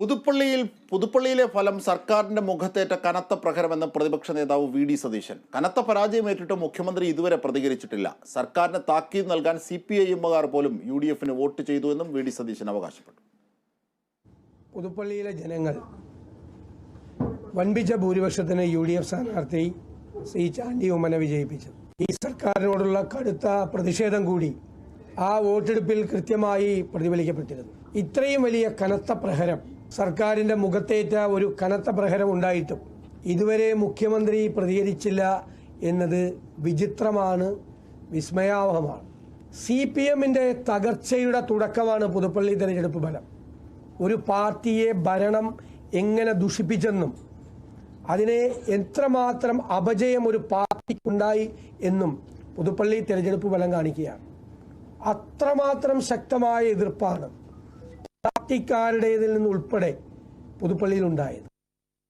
പുതുപ്പള്ളിയിൽ പുതുപ്പള്ളിയിലെ ഫലം സർക്കാരിന്റെ മുഖത്തേറ്റ കനത്ത പ്രഹരമെന്ന് പ്രതിപക്ഷ നേതാവ് വി ഡി സതീശൻ. കനത്ത പരാജയമേറ്റിട്ട് മുഖ്യമന്ത്രി ഇതുവരെ പ്രതികരിച്ചിട്ടില്ല. സർക്കാരിന് താക്കീത് നൽകാൻ സി പി ഐ എമ്മുകാർ പോലും യു ഡി എഫിന് വോട്ട് ചെയ്തു എന്നും വി ഡി സതീശൻ അവകാശപ്പെട്ടു. പുതുപ്പള്ളിയിലെ ജനങ്ങൾ വൻപിച്ച ഭൂരിപക്ഷത്തിന് യു ഡി എഫ് സ്ഥാനാർത്ഥി ശ്രീ ചാണ്ടി ഉമ്മനെ വിജയിപ്പിച്ചു. ഈ സർക്കാരിനോടുള്ള കടുത്ത പ്രതിഷേധം കൂടി ആ വോട്ടെടുപ്പിൽ കൃത്യമായി പ്രതിഫലിക്കപ്പെട്ടിരുന്നു. ഇത്രയും വലിയ കനത്ത പ്രഹരം സർക്കാരിന്റെ മുഖത്തേറ്റ ഒരു കനത്ത പ്രഹരം ഉണ്ടായിട്ടും ഇതുവരെ മുഖ്യമന്ത്രി പ്രതികരിച്ചില്ല എന്നത് വിചിത്രമാണ് വിസ്മയാവഹമാണ്. സി പി എമ്മിന്റെ തകർച്ചയുടെ തുടക്കമാണ് പുതുപ്പള്ളി തെരഞ്ഞെടുപ്പ് ഫലം. ഒരു പാർട്ടിയെ ഭരണം എങ്ങനെ ദുഷിപ്പിച്ചെന്നും അതിനെ എത്രമാത്രം അപജയം ഒരു പാർട്ടിക്കുണ്ടായി എന്നും പുതുപ്പള്ളി തെരഞ്ഞെടുപ്പ് ഫലം കാണിക്കുകയാണ്. അത്രമാത്രം ശക്തമായ എതിർപ്പാണ് പാർട്ടിക്കാരുടേതിൽ നിന്നുൾപ്പെടെ പുതുപ്പള്ളിയിൽ ഉണ്ടായത്